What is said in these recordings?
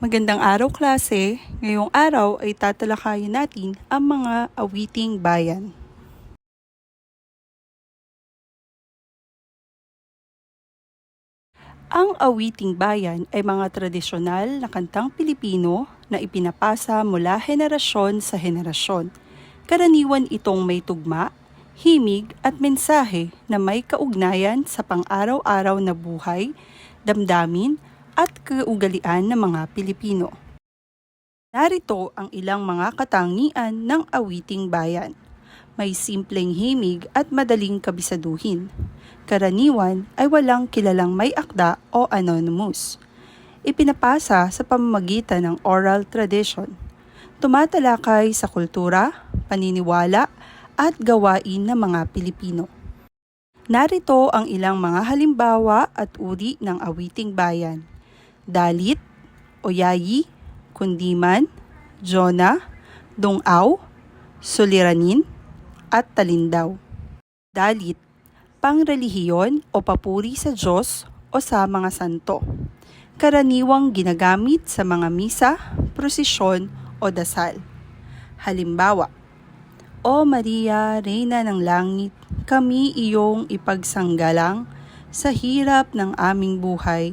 Magandang araw klase. Ngayong araw ay tatalakayin natin ang mga awiting bayan. Ang awiting bayan ay mga tradisyonal na kantang Pilipino na ipinapasa mula henerasyon sa henerasyon. Karaniwan itong may tugma, himig at mensahe na may kaugnayan sa pang-araw-araw na buhay, damdamin at kaugalian ng mga Pilipino. Narito ang ilang mga katangian ng awiting bayan. May simpleng himig at madaling kabisaduhin. Karaniwan ay walang kilalang may akda o anonymous. Ipinapasa sa pamamagitan ng oral tradition. Tumatalakay sa kultura, paniniwala at gawain ng mga Pilipino. Narito ang ilang mga halimbawa at uri ng awiting bayan. Dalit, Oyayi, Kundiman, Jona, Dungaw, Suliranin, at Talindaw. Dalit, pangrelihiyon o papuri sa Diyos o sa mga santo. Karaniwang ginagamit sa mga misa, prosesyon o dasal. Halimbawa, O Maria, Reyna ng Langit, kami iyong ipagsanggalang sa hirap ng aming buhay,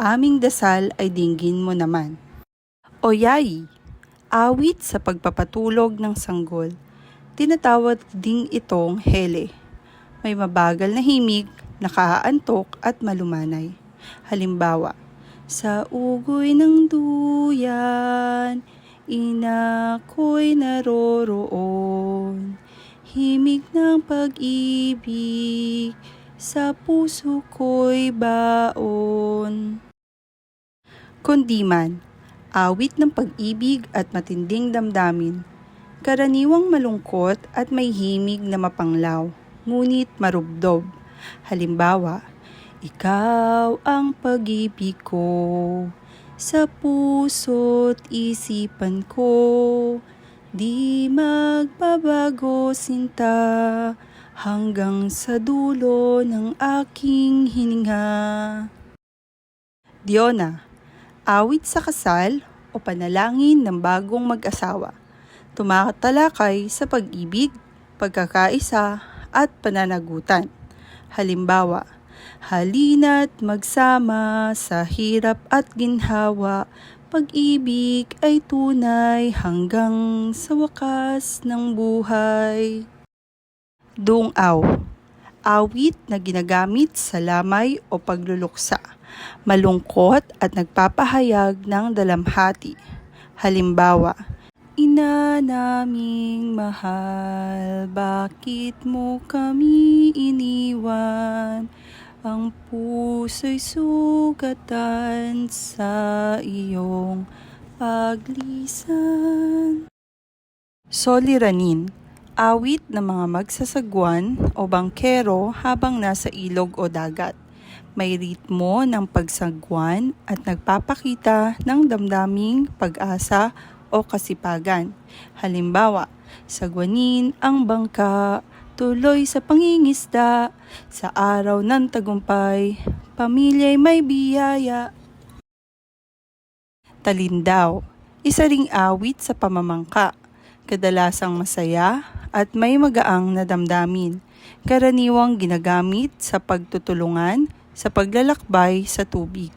aming dasal ay dinggin mo naman. O Yai, awit sa pagpapatulog ng sanggol. Tinatawag ding itong hele. May mabagal na himig, nakaaantok at malumanay. Halimbawa, sa ugoy ng duyan, inako'y naroroon. Himig ng pag-ibig, sa puso ko'y baon. Kundiman, awit ng pag-ibig at matinding damdamin. Karaniwang malungkot at may himig na mapanglaw, ngunit marubdob. Halimbawa, Ikaw ang pag-ibig ko, sa puso't isipan ko, di magbabago sinta, hanggang sa dulo ng aking hininga. Diona, awit sa kasal o panalangin ng bagong mag-asawa. Tumatalakay sa pag-ibig, pagkakaisa at pananagutan. Halimbawa, halina't magsama sa hirap at ginhawa, pag-ibig ay tunay hanggang sa wakas ng buhay. Dungaw, awit na ginagamit sa lamay o pagluluksa, malungkot at nagpapahayag ng dalamhati. Halimbawa, Ina naming mahal, bakit mo kami iniwan? Ang puso'y sugatan sa iyong paglisan. Soliranin, awit ng mga magsasagwan o bangkero habang nasa ilog o dagat. May ritmo ng pagsagwan at nagpapakita ng damdaming pag-asa o kasipagan. Halimbawa, sagwanin ang bangka, tuloy sa pangingisda, sa araw ng tagumpay, pamilya'y may biyaya. Talindaw, isa ring awit sa pamamangka, kadalasang masaya at may magaang na damdamin. Karaniwang ginagamit sa pagtutulungan sa paglalakbay sa tubig.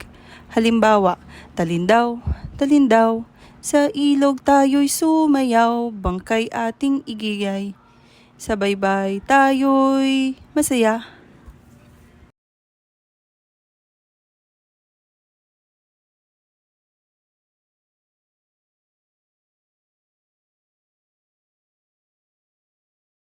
Halimbawa, talindaw, talindaw, sa ilog tayo'y sumayaw, bangkay ating igigay. Sa baybay tayo'y masaya.